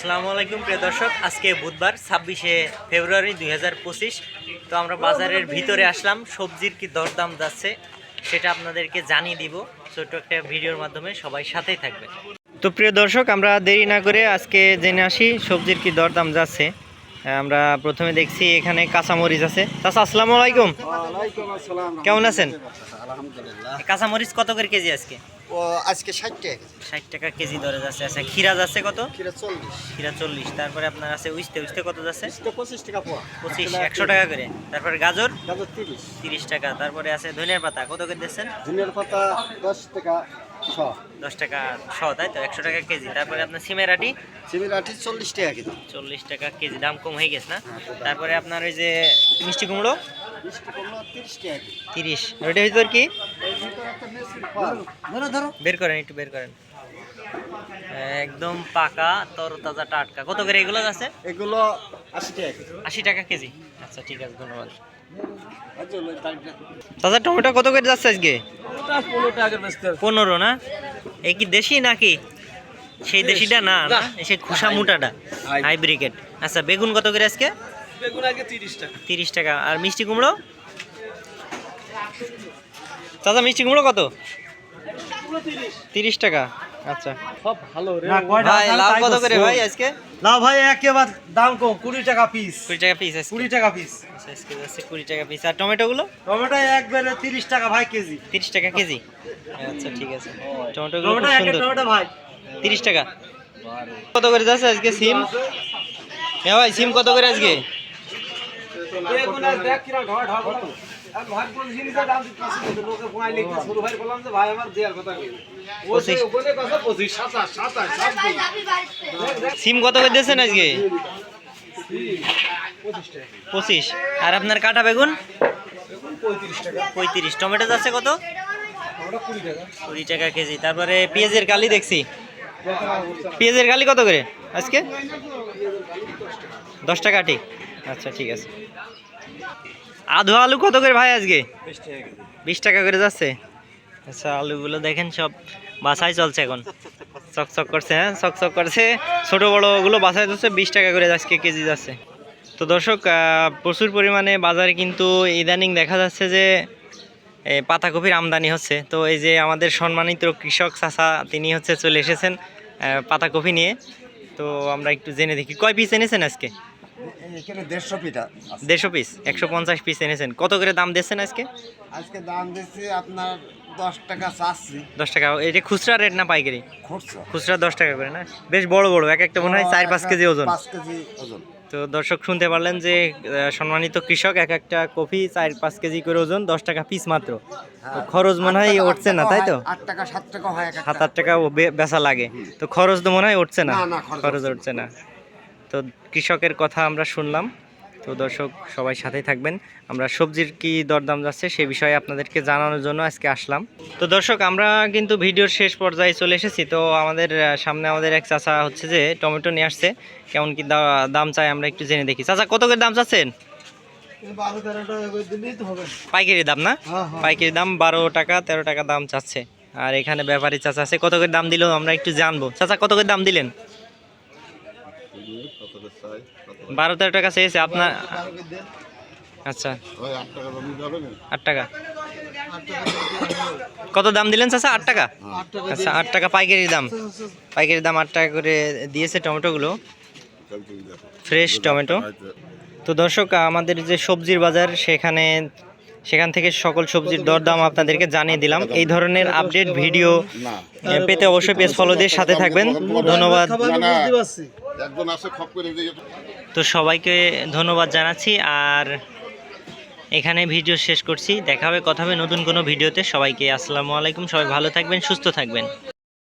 আসসালামু আলাইকুম, প্রিয় দর্শক। আজকে বুধবার, ছাব্বিশে ফেব্রুয়ারি দু হাজার পঁচিশ। তো আমরা বাজারের ভিতরে আসলাম, সবজির কি দরদাম যাচ্ছে সেটা আপনাদেরকে জানিয়ে দিব। ছোট্ট একটা ভিডিওর মাধ্যমে সবাই সাথেই থাকবে তো প্রিয় দর্শক, আমরা দেরি না করে আজকে জেনে আসি সবজির কি দরদাম যাচ্ছে। আমরা প্রথমে দেখছি এখানে কাঁচামরিচ আছে। চাচা আসসালামু আলাইকুম। আসসালাম। কেমন আছেন? কাঁচামরিচ কত করে কেজি আজকে? ও আজকে ষাট টাকা ষাট টাকা কেজি দরে যাচ্ছে। আচ্ছা খিরা যাচ্ছে কত? চল্লিশ। খিরা চল্লিশ। তারপরে আপনার আছে উইস্তে। উইস্তে কত যাচ্ছে? পঁচিশ টাকা পোয়া। পঁচিশ একশো টাকা করে। তারপরে গাজর? গাজর তিরিশ। তিরিশ টাকা। তারপরে আছে ধনিয়ার পাতা। কত করে দিচ্ছেন? ঝিনের পাতা দশ টাকা। ছ দশ টাকা শ তাই তো? একশো টাকা কেজি। তারপরে আপনার সিমের আটি? চিমির আঠি চল্লিশ টাকা কিন্তু চল্লিশ টাকা কেজি দাম কম হয়ে গেছে না? তারপরে আপনার ওই যে মিষ্টি কুমড়ো? তিরিশ কেজি। ওইটা ভিতর কি? বের করেন একটু বের করেন। একদম পাকা তরতাজা টাটকা। কত করে এগুলো আছে? এগুলো আশি টাকা কেজি। আশি টাকা কেজি। আচ্ছা ঠিক আছে ধন্যবাদ। আচ্ছা। দাদা টমেটো কত করে যাচ্ছে আজকে? পনেরো না? এই কি দেশি নাকি? সেই দেশিটা না না? সে খুশা মুটাটা হাই- হাইব্রিকেট আচ্ছা বেগুন কত করে আজকে? বেগুন আগে তিরিশ টাকা। তিরিশ টাকা। আর মিষ্টি কুমড়ো? দাদা মিষ্টি কুমড়ো কত? তিরিশ টাকা। আচ্ছা। সব ভালো রে। ভাই লাভ কত করে ভাই আজকে? না ভাই একেবারে দাম কম কুড়ি টাকা পিস কুড়ি টাকা পিস আজকে। কুড়ি টাকা পিস আচ্ছা, আজকে যাচ্ছে কুড়ি টাকা পিস আর টমেটোগুলো? টমেটো একবারে তিরিশ টাকা ভাই কেজি। তিরিশ টাকা কেজি? আচ্ছা ঠিক আছে। টমেটো খুব সুন্দর। টমেটো ভাই। তিরিশ টাকা। কত করে যাচ্ছে আজকে সিম? হ্যাঁ ভাই সিম কত করে আজকে? সিম কত করে দিয়েছেন আজকে? পঁচিশ। আর আপনার কাটা বেগুন? পঁয়ত্রিশ। টমেটো যাচ্ছে কত? কুড়ি টাকা কুড়ি টাকা কেজি। তারপরে পেঁয়াজের কালি দেখছি। পেঁয়াজের কালি কত করে আজকে? দশ টাকা ঠিক। আচ্ছা ঠিক আছে। আধো আলু কত করে ভাই আজকে? বিশ টাকা করে যাচ্ছে? আচ্ছা আলুগুলো দেখেন সব বাসায় চলছে এখন। চকচক করছে হ্যাঁ? চকচক করছে। ছোট বড়গুলো বাসায় চলছে বিশ টাকা করে আজকে কেজি যাচ্ছে। তো দর্শক প্রচুর পরিমাণে বাজারে কিন্তু ইদানিং দেখা যাচ্ছে যে পাতাকপির আমদানি হচ্ছে। তো এই যে আমাদের সম্মানিত কৃষক চাষা তিনি হচ্ছে চলে এসেছেন পাতাকপি নিয়ে। তো আমরা একটু জেনে দেখি। কয় পিস এনেছেন আজকে? এখানে দেড়শো পিঠা দেড়শো পিস একশো পঞ্চাশ পিস এনেছেন। কত করে দাম দিচ্ছেন আজকে? আজকে দাম দিচ্ছি আপনার দশ টাকা চাচ্ছি। দশ টাকা। এটা খুচরা রেট না পাইকারি? খুচরা। দশ টাকা করে না? বেশ বড় বড়। এক একটা মনে হয় চার পাঁচ কেজি ওজন। পাঁচ কেজি ওজন। তো দর্শক শুনতে পারলেন যে সম্মানিত কৃষক এক একটা কফি চার পাঁচ কেজি করে ওজন দশ টাকা পিস মাত্র। তো খরচ মনে হয় উঠছে না তাই তো? আট টাকা সাত টাকা হয় সাত। আট টাকা বেচা লাগে। তো খরচ তো মনে হয় উঠছে না? খরচ উঠছে না। তো কৃষকের কথা আমরা শুনলাম। তো দর্শক সবাই সাথেই থাকবেন। আমরা সবজির কি দরদাম যাচ্ছে সে বিষয়ে আপনাদেরকে জানানোর জন্য আজকে আসলাম। তো দর্শক আমরা কিন্তু ভিডিওর শেষ পর্যায়ে চলে এসেছি। তো আমাদের সামনে আমাদের এক চাচা হচ্ছে যে টমেটো নিয়ে আসছে। কেমন কি দাম চাই আমরা একটু জেনে দেখি। চাচা কত করে দাম চাচ্ছেন? পাইকারি দাম না? হ্যাঁ, হ্যাঁ। পাইকারি দাম বারো টাকা তেরো টাকা দাম চাচ্ছে। আর এখানে ব্যাপারী চাচা আছে। কত করে দাম দিলেও আমরা একটু জানব। চাচা কত করে দাম দিলেন? বারো তেরো টাকা চেয়েছে, আপনার আচ্ছা। আট টাকা। কত দাম দিলেন চাচা? আট টাকা? আচ্ছা আট টাকা পাইকারি দাম। পাইকারি দাম আট টাকা করে দিয়েছে টমেটোগুলো। Fresh tomato. তো দর্শক, আমাদের যে সবজির বাজার, সেখানে সেখান থেকে সকল সবজির দরদাম আপনাদেরকে জানিয়ে দিলাম। এই ধরনের আপডেট ভিডিও পেতে অবশ্যই পেজ ফলোদের সাথে থাকবেন। ধন্যবাদ। তো সবাইকে ধন্যবাদ জানাচ্ছি, আর এখানে ভিডিও শেষ করছি। দেখা হবে, কথা হবে নতুন কোনো ভিডিওতে। সবাইকে আসসালামু আলাইকুম। সবাই ভালো থাকবেন, সুস্থ থাকবেন।